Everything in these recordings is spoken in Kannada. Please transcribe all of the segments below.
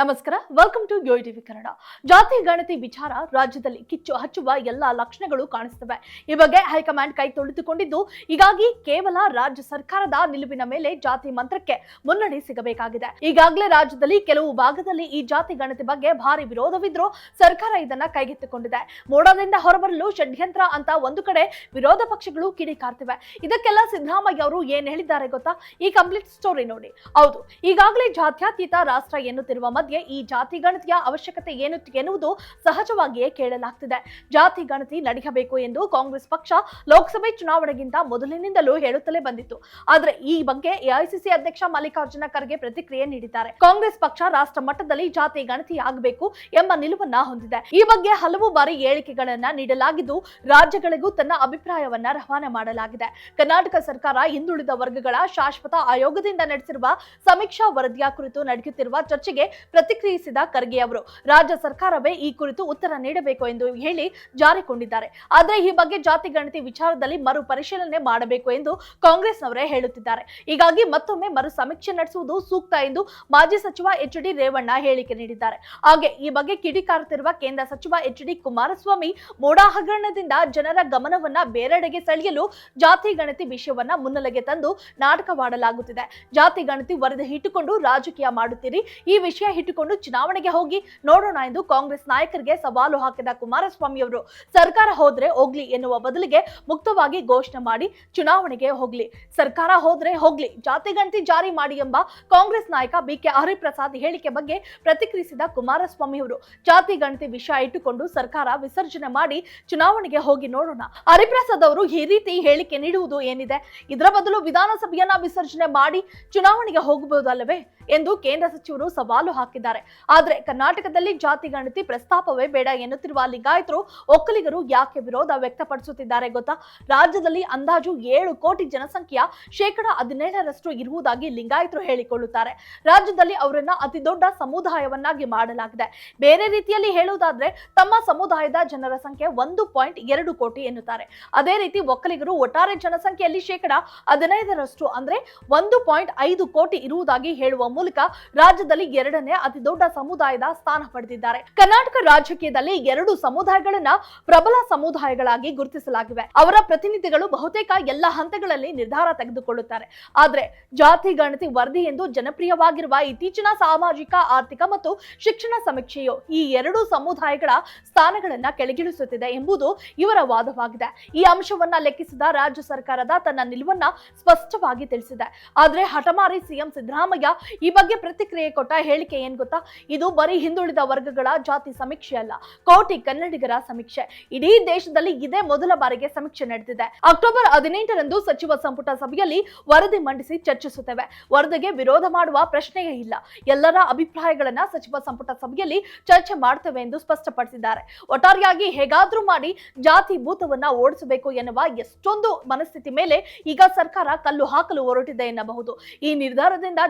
ನಮಸ್ಕಾರ welcome to Yo TV Kannada. ಜಾತಿ, ಗಣತಿ, ವಿಚಾರ, ರಾಜ್ಯದಲ್ಲಿ ಕಿಚ್ಚು ಹಚ್ಚುವ ಎಲ್ಲಾ ಲಕ್ಷಣಗಳು ಕಾಣಿಸ್ತವೆ. ಈ ಬಗ್ಗೆ ಹೈಕಮಾಂಡ್ ಕೈ ತೊಳೆದುಕೊಂಡಿದ್ದು, ಹೀಗಾಗಿ ಕೇವಲ ರಾಜ್ಯ ಸರ್ಕಾರದ ನಿಲುವಿನ ಮೇಲೆ ಜಾತಿ ಮಂತ್ರಕ್ಕೆ ಮುನ್ನಡೆ ಸಿಗಬೇಕಾಗಿದೆ. ಈಗಾಗಲೇ ರಾಜ್ಯದಲ್ಲಿ ಕೆಲವು ಭಾಗದಲ್ಲಿ ಈ ಜಾತಿ, ಗಣತಿ ಬಗ್ಗೆ ಭಾರಿ ವಿರೋಧವಿದ್ರೂ ಸರ್ಕಾರ ಇದನ್ನ ಕೈಗೆತ್ತಿಕೊಂಡಿದೆ. ಮೋಡದಿಂದ ಹೊರಬರಲು ಷಡ್ಯಂತ್ರ ಅಂತ ಒಂದು ಕಡೆ ವಿರೋಧ ಪಕ್ಷಗಳು ಕಿಡಿಕಾರ್ತಿವೆ. ಇದಕ್ಕೆಲ್ಲ ಸಿದ್ದರಾಮಯ್ಯ ಅವರು ಏನ್ ಹೇಳಿದ್ದಾರೆ ಗೊತ್ತಾ? ಈ ಕಂಪ್ಲೀಟ್ ಸ್ಟೋರಿ ನೋಡಿ. ಹೌದು, ಈಗಾಗಲೇ ಜಾತ್ಯಾತೀತ ರಾಷ್ಟ್ರ ಎನ್ನುತ್ತಿರುವ ಈ ಜಾತಿ ಗಣತಿಯ ಅವಶ್ಯಕತೆ ಏನು ಎನ್ನುವುದು ಸಹಜವಾಗಿಯೇ ಕೇಳಲಾಗ್ತಿದೆ. ಜಾತಿ ಗಣತಿ ನಡೆಯಬೇಕು ಎಂದು ಕಾಂಗ್ರೆಸ್ ಪಕ್ಷ ಲೋಕಸಭೆ ಚುನಾವಣೆಗಿಂತ ಮೊದಲಿನಿಂದಲೂ ಹೇಳುತ್ತಲೇ ಬಂದಿತ್ತು. ಆದರೆ ಈ ಬಗ್ಗೆ ಎಐಸಿಸಿ ಅಧ್ಯಕ್ಷ ಮಲ್ಲಿಕಾರ್ಜುನ ಖರ್ಗೆ ಪ್ರತಿಕ್ರಿಯೆ ನೀಡಿದ್ದಾರೆ. ಕಾಂಗ್ರೆಸ್ ಪಕ್ಷ ರಾಷ್ಟ್ರ ಮಟ್ಟದಲ್ಲಿ ಜಾತಿ ಗಣತಿ ಆಗಬೇಕು ಎಂಬ ನಿಲುವನ್ನ ಹೊಂದಿದೆ. ಈ ಬಗ್ಗೆ ಹಲವು ಬಾರಿ ಹೇಳಿಕೆಗಳನ್ನ ನೀಡಲಾಗಿದ್ದು ರಾಜ್ಯಗಳಿಗೂ ತನ್ನ ಅಭಿಪ್ರಾಯವನ್ನ ರವಾನೆ ಮಾಡಲಾಗಿದೆ. ಕರ್ನಾಟಕ ಸರ್ಕಾರ ಹಿಂದುಳಿದ ವರ್ಗಗಳ ಶಾಶ್ವತ ಆಯೋಗದಿಂದ ನಡೆಸಿರುವ ಸಮೀಕ್ಷಾ ವರದಿಯ ಕುರಿತು ನಡೆಯುತ್ತಿರುವ ಚರ್ಚೆಗೆ ಪ್ರತಿಕ್ರಿಯಿಸಿದ ಖರ್ಗೆ ಅವರು. ರಾಜ್ಯ ಸರ್ಕಾರವೇ ಈ ಕುರಿತು ಉತ್ತರ ನೀಡಬೇಕು ಎಂದು ಹೇಳಿ ಜಾರಿಕೊಂಡಿದ್ದಾರೆ. ಆದರೆ ಈ ಬಗ್ಗೆ ಜಾತಿ ಗಣತಿ ವಿಚಾರದಲ್ಲಿ ಮರು ಪರಿಶೀಲನೆ ಮಾಡಬೇಕು ಎಂದು ಕಾಂಗ್ರೆಸ್ನವರೇ ಹೇಳುತ್ತಿದ್ದಾರೆ. ಹೀಗಾಗಿ ಮತ್ತೊಮ್ಮೆ ಮರು ಸಮೀಕ್ಷೆ ನಡೆಸುವುದು ಸೂಕ್ತ ಎಂದು ಮಾಜಿ ಸಚಿವ ಎಚ್ ಡಿ ರೇವಣ್ಣ ಹೇಳಿಕೆ ನೀಡಿದ್ದಾರೆ. ಹಾಗೆ ಈ ಬಗ್ಗೆ ಕಿಡಿಕಾರುತ್ತಿರುವ ಕೇಂದ್ರ ಸಚಿವ ಎಚ್ ಡಿ ಕುಮಾರಸ್ವಾಮಿ ಮೋಡಾ ಹಗರಣದಿಂದ ಜನರ ಗಮನವನ್ನ ಬೇರೆಡೆಗೆ ಸೆಳೆಯಲು ಜಾತಿ ಗಣತಿ ವಿಷಯವನ್ನ ಮುನ್ನೆಲೆಗೆ ತಂದು ನಾಟಕವಾಡಲಾಗುತ್ತಿದೆ. ಜಾತಿ ಗಣತಿ ವರದಿ ಇಟ್ಟುಕೊಂಡು ರಾಜಕೀಯ ಮಾಡುತ್ತೀರಿ. ಈ ವಿಷಯ ಇಟ್ಟುಕೊಂಡು ಚುನಾವಣೆಗೆ ಹೋಗಿ ನೋಡೋಣ ಎಂದು ಕಾಂಗ್ರೆಸ್ ನಾಯಕರಿಗೆ ಸವಾಲು ಹಾಕಿದ ಕುಮಾರಸ್ವಾಮಿ ಅವರು. ಸರ್ಕಾರ ಹೋದ್ರೆ ಹೋಗ್ಲಿ ಎನ್ನುವ ಬದಲಿಗೆ ಮುಕ್ತವಾಗಿ ಘೋಷಣೆ ಮಾಡಿ ಚುನಾವಣೆಗೆ ಹೋಗ್ಲಿ. ಸರ್ಕಾರ ಹೋದ್ರೆ ಹೋಗ್ಲಿ ಜಾತಿ ಗಣತಿ ಜಾರಿ ಮಾಡಿ ಎಂಬ ಕಾಂಗ್ರೆಸ್ ನಾಯಕ ಬಿ ಕೆ ಹರಿಪ್ರಸಾದ್ ಹೇಳಿಕೆ ಬಗ್ಗೆ ಪ್ರತಿಕ್ರಿಯಿಸಿದ ಕುಮಾರಸ್ವಾಮಿ ಅವರು. ಜಾತಿ ಗಣತಿ ವಿಷಯ ಇಟ್ಟುಕೊಂಡು ಸರ್ಕಾರ ವಿಸರ್ಜನೆ ಮಾಡಿ ಚುನಾವಣೆಗೆ ಹೋಗಿ ನೋಡೋಣ. ಹರಿಪ್ರಸಾದ್ ಅವರು ಈ ರೀತಿ ಹೇಳಿಕೆ ನೀಡುವುದು ಏನಿದೆ? ಇದರ ಬದಲು ವಿಧಾನಸಭೆಯನ್ನ ವಿಸರ್ಜನೆ ಮಾಡಿ ಚುನಾವಣೆಗೆ ಹೋಗಬಹುದಲ್ಲವೇ ಎಂದು ಕೇಂದ್ರ ಸಚಿವರು ಸವಾಲು ಹಾಕಿದ್ದಾರೆ. ಆದರೆ ಕರ್ನಾಟಕದಲ್ಲಿ ಜಾತಿ ಗಣತಿ ಪ್ರಸ್ತಾಪವೇ ಬೇಡ ಎನ್ನುತ್ತಿರುವ ಲಿಂಗಾಯತರು ಒಕ್ಕಲಿಗರು ಯಾಕೆ ವಿರೋಧ ವ್ಯಕ್ತಪಡಿಸುತ್ತಿದ್ದಾರೆ ಗೊತ್ತಾ? ರಾಜ್ಯದಲ್ಲಿ ಅಂದಾಜು ಏಳು ಕೋಟಿ ಜನಸಂಖ್ಯೆಯ ಶೇಕಡ ಹದಿನೇಳರಷ್ಟು ಇರುವುದಾಗಿ ಲಿಂಗಾಯತರು ಹೇಳಿಕೊಳ್ಳುತ್ತಾರೆ. ರಾಜ್ಯದಲ್ಲಿ ಅವರನ್ನ ಅತಿ ದೊಡ್ಡ ಸಮುದಾಯವನ್ನಾಗಿ ಮಾಡಲಾಗಿದೆ. ಬೇರೆ ರೀತಿಯಲ್ಲಿ ಹೇಳುವುದಾದ್ರೆ ತಮ್ಮ ಸಮುದಾಯದ ಜನರ ಸಂಖ್ಯೆ ಒಂದು ಪಾಯಿಂಟ್ ಎರಡು ಕೋಟಿ ಎನ್ನುತ್ತಾರೆ. ಅದೇ ರೀತಿ ಒಕ್ಕಲಿಗರು ಒಟ್ಟಾರೆ ಜನಸಂಖ್ಯೆಯಲ್ಲಿ ಶೇಕಡ ಹದಿನೈದರಷ್ಟು ಅಂದ್ರೆ ಒಂದು ಪಾಯಿಂಟ್ ಐದು ಕೋಟಿ ಇರುವುದಾಗಿ ಹೇಳುವ ಮೂಲಕ ರಾಜ್ಯದಲ್ಲಿ ಎರಡನೇ ಅತಿ ದೊಡ್ಡ ಸಮುದಾಯದ ಸ್ಥಾನ ಪಡೆದಿದ್ದಾರೆ. ಕರ್ನಾಟಕ ರಾಜಕೀಯದಲ್ಲಿ ಎರಡು ಸಮುದಾಯಗಳನ್ನ ಪ್ರಬಲ ಸಮುದಾಯಗಳಾಗಿ ಗುರುತಿಸಲಾಗಿವೆ. ಅವರ ಪ್ರತಿನಿಧಿಗಳು ಬಹುತೇಕ ಎಲ್ಲ ಹಂತಗಳಲ್ಲಿ ನಿರ್ಧಾರ ತೆಗೆದುಕೊಳ್ಳುತ್ತಾರೆ. ಆದ್ರೆ ಜಾತಿ, ಗಣತಿ, ವರದಿ ಎಂದು ಜನಪ್ರಿಯವಾಗಿರುವ ಇತ್ತೀಚಿನ ಸಾಮಾಜಿಕ, ಆರ್ಥಿಕ ಮತ್ತು ಶಿಕ್ಷಣ ಸಮೀಕ್ಷೆಯು ಈ ಎರಡು ಸಮುದಾಯಗಳ ಸ್ಥಾನಗಳನ್ನ ಕೆಳಗಿಳಿಸುತ್ತಿದೆ ಎಂಬುದು ಇವರ ವಾದವಾಗಿದೆ. ಈ ಅಂಶವನ್ನ ಲೆಕ್ಕಿಸಿದ ರಾಜ್ಯ ಸರ್ಕಾರದ ತನ್ನ ನಿಲುವನ್ನ ಸ್ಪಷ್ಟವಾಗಿ ತಿಳಿಸಿದೆ. ಆದ್ರೆ ಹಠಮಾರಿ ಸಿಎಂ ಸಿದ್ದರಾಮಯ್ಯ ಈ ಬಗ್ಗೆ ಪ್ರತಿಕ್ರಿಯೆ ಕೊಟ್ಟ ಹೇಳಿಕೆ ಏನ್ ಗೊತ್ತಾ? ಇದು ಬರೀ ಹಿಂದುಳಿದ ವರ್ಗಗಳ ಜಾತಿ ಸಮೀಕ್ಷೆ ಅಲ್ಲ, ಕೋಟಿ ಕನ್ನಡಿಗರ ಸಮೀಕ್ಷೆ. ಇಡೀ ದೇಶದಲ್ಲಿ ಇದೇ ಮೊದಲ ಬಾರಿಗೆ ಸಮೀಕ್ಷೆ ನಡೆದಿದೆ ಅಕ್ಟೋಬರ್ ಹದಿನೆಂಟರಂದು ಸಚಿವ ಸಂಪುಟ ಸಭೆಯಲ್ಲಿ ವರದಿ ಮಂಡಿಸಿ ಚರ್ಚಿಸುತ್ತೇವೆ. ವರದಿಗೆ ವಿರೋಧ ಮಾಡುವ ಪ್ರಶ್ನೆಯೇ ಇಲ್ಲ. ಎಲ್ಲರ ಅಭಿಪ್ರಾಯಗಳನ್ನ ಸಚಿವ ಸಂಪುಟ ಸಭೆಯಲ್ಲಿ ಚರ್ಚೆ ಮಾಡ್ತೇವೆ ಎಂದು ಸ್ಪಷ್ಟಪಡಿಸಿದ್ದಾರೆ. ಒಟ್ಟಾರೆಯಾಗಿ ಹೇಗಾದ್ರೂ ಮಾಡಿ ಜಾತಿ ಭೂತವನ್ನ ಓಡಿಸಬೇಕು ಎನ್ನುವ ಎಷ್ಟೊಂದು ಮನಸ್ಥಿತಿ ಮೇಲೆ ಈಗ ಸರ್ಕಾರ ಕಲ್ಲು ಹಾಕಲು ಹೊರಟಿದೆ ಎನ್ನಬಹುದು. ಈ ನಿರ್ಧಾರದಿಂದ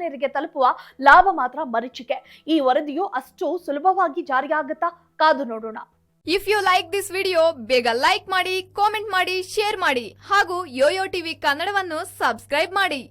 ಜನಸಾಮಾನ್ಯರಿಗೆ ತಲುಪುವ ಲಾಭ ಮಾತ್ರ ಮರೀಚಿಕೆ. ಈ ವರದಿಯು ಅಷ್ಟು ಸುಲಭವಾಗಿ ಜಾರಿಯಾಗುತ್ತಾ ಕಾದು ನೋಡೋಣ. If you like this video ಬೇಗ ಲೈಕ್ ಮಾಡಿ ಕಾಮೆಂಟ್ ಮಾಡಿ ಶೇರ್ ಮಾಡಿ ಹಾಗೂ ಯೋಯೋ ಟಿವಿ ಕನ್ನಡವನ್ನು ಸಬ್ಸ್ಕ್ರೈಬ್ ಮಾಡಿ.